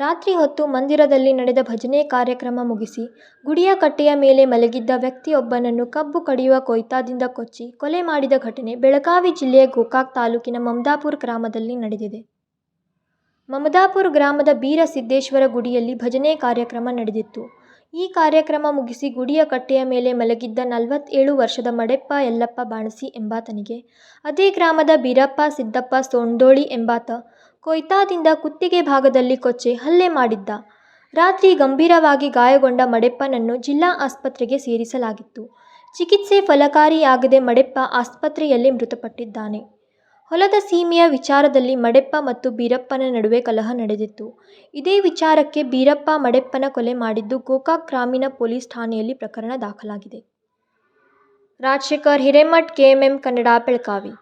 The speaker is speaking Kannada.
ರಾತ್ರಿ ಹೊತ್ತು ಮಂದಿರದಲ್ಲಿ ನಡೆದ ಭಜನೆ ಕಾರ್ಯಕ್ರಮ ಮುಗಿಸಿ, ಗುಡಿಯ ಕಟ್ಟೆಯ ಮೇಲೆ ಮಲಗಿದ್ದ ವ್ಯಕ್ತಿಯೊಬ್ಬನನ್ನು ಕಬ್ಬು ಕಡಿಯುವ ಕೊಯ್ತಾದಿಂದ ಕೊಚ್ಚಿ ಕೊಲೆ ಮಾಡಿದ ಘಟನೆ ಬೆಳಗಾವಿ ಜಿಲ್ಲೆಯ ಗೋಕಾಕ್ ತಾಲೂಕಿನ ಮಮದಾಪುರ ಗ್ರಾಮದಲ್ಲಿ ನಡೆದಿದೆ. ಮಮದಾಪುರ ಗ್ರಾಮದ ಬೀರಸಿದ್ದೇಶ್ವರ ಗುಡಿಯಲ್ಲಿ ಭಜನೆ ಕಾರ್ಯಕ್ರಮ ನಡೆದಿತ್ತು. ಈ ಕಾರ್ಯಕ್ರಮ ಮುಗಿಸಿ ಗುಡಿಯ ಕಟ್ಟೆಯ ಮೇಲೆ ಮಲಗಿದ್ದ ನಲವತ್ತೇಳು ವರ್ಷದ ಮಡೆಪ್ಪ ಯಲ್ಲಪ್ಪ ಬಾಣಸಿ ಎಂಬಾತನಿಗೆ, ಅದೇ ಗ್ರಾಮದ ಬೀರಪ್ಪ, ಸಿದ್ದಪ್ಪ ಸೋಂಡೋಳಿ ಎಂಬಾತ ಕೊಯ್ತಾದಿಂದ ಕುತ್ತಿಗೆ ಭಾಗದಲ್ಲಿ ಕೊಚ್ಚಿ ಹಲ್ಲೆ ಮಾಡಿದ್ದ. ರಾತ್ರಿ ಗಂಭೀರವಾಗಿ ಗಾಯಗೊಂಡ ಮಡೆಪ್ಪನನ್ನು ಜಿಲ್ಲಾ ಆಸ್ಪತ್ರೆಗೆ ಸೇರಿಸಲಾಗಿತ್ತು. ಚಿಕಿತ್ಸೆ ಫಲಕಾರಿಯಾಗದೆ ಮಡೆಪ್ಪ ಆಸ್ಪತ್ರೆಯಲ್ಲಿ ಮೃತಪಟ್ಟಿದ್ದಾನೆ. ಹೊಲದ ಸೀಮೆಯ ವಿಚಾರದಲ್ಲಿ ಮಡೆಪ್ಪ ಮತ್ತು ಬೀರಪ್ಪನ ನಡುವೆ ಕಲಹ ನಡೆದಿತ್ತು. ಇದೇ ವಿಚಾರಕ್ಕೆ ಬೀರಪ್ಪ ಮಡೆಪ್ಪನ ಕೊಲೆ ಮಾಡಿದ್ದು ಗೋಕಾಕ್ ಗ್ರಾಮೀಣ ಪೊಲೀಸ್ ಠಾಣೆಯಲ್ಲಿ ಪ್ರಕರಣ ದಾಖಲಾಗಿದೆ. ರಾಜಶೇಖರ್ ಹಿರೇಮಠ್ ಕೆಎಂಎಂ ಕನ್ನಡ, ಬೆಳಗಾವಿ